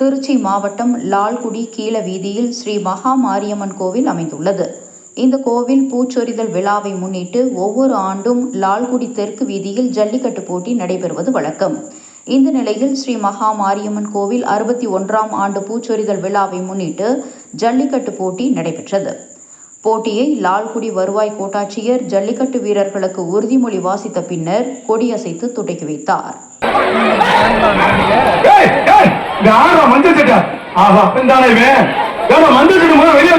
திருச்சி மாவட்டம் லால்குடி கீழ வீதியில் ஸ்ரீ மகா மாரியம்மன் கோவில் அமைந்துள்ளது. இந்த கோவில் பூச்சொரிதல் விழாவை முன்னிட்டு ஒவ்வொரு ஆண்டும் லால்குடி தெற்கு வீதியில் ஜல்லிக்கட்டு போட்டி நடைபெறுவது வழக்கம். இந்த நிலையில் ஸ்ரீ மகா மாரியம்மன் கோவில் அறுபத்தி ஒன்றாம் ஆண்டு பூச்சொரிதல் விழாவை முன்னிட்டு ஜல்லிக்கட்டு போட்டி நடைபெற்றது. போட்டியை லால்குடி வருவாய் கோட்டாட்சியர் ஜல்லிக்கட்டு வீரர்களுக்கு உறுதிமொழி வாசித்த பின்னர் கொடியசைத்து துடைக்கி வைத்தார். ஆஹா இவன் ஏமா முதல்ல வெளியே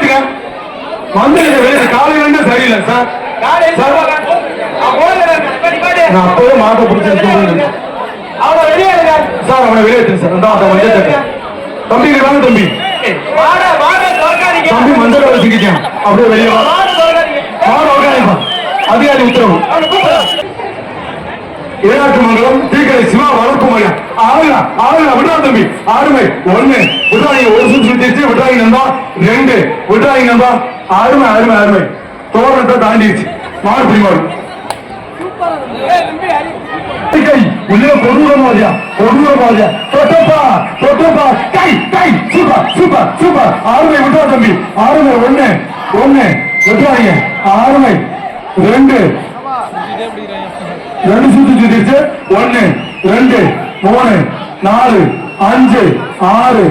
வெளியே காலையில இருந்து சரியில்லை சார். சார், நான் அப்பவே மாட்ட பிடிச்சேன் அவனை வெளியே. சார் அவனை வெளியே சார். அந்த மஞ்சள் சட்டை தம்பி வாங்க தம்பி. தம்பி மஞ்சள் வச்சுக்கிட்டேன். அப்படியே வெளியே. அதிகாரி உத்தரவு. ஏழாட்டு மங்கலம்? ஆறுமை ஒண்ணு. விட்றாங்க ஒரு சுற்று சுத்திச்சு விட்றாங்க நம்பா ரெண்டு. விட்றாங்க நம்பா அருமை அருமை அருமை தோரணத்தை தாண்டிடுச்சு. மாடு பிடி கை உள்ளே கொடூர மாதிரியா? கொடூர மாதிரியா? தொட்டப்பா தொட்டப்பா. கை கை. Super super super. ஆறுமை விட்றா தம்பி. ஆறுமை ஒண்ணு. ஒண்ணு. விட்றாங்க ஆறுமை. ரெண்டு. ரெண்டு சுத்து சுத்திருச்சு ஒன்னு ரெண்டு. மூணு. நாலு. അഞ്ച് ആറ്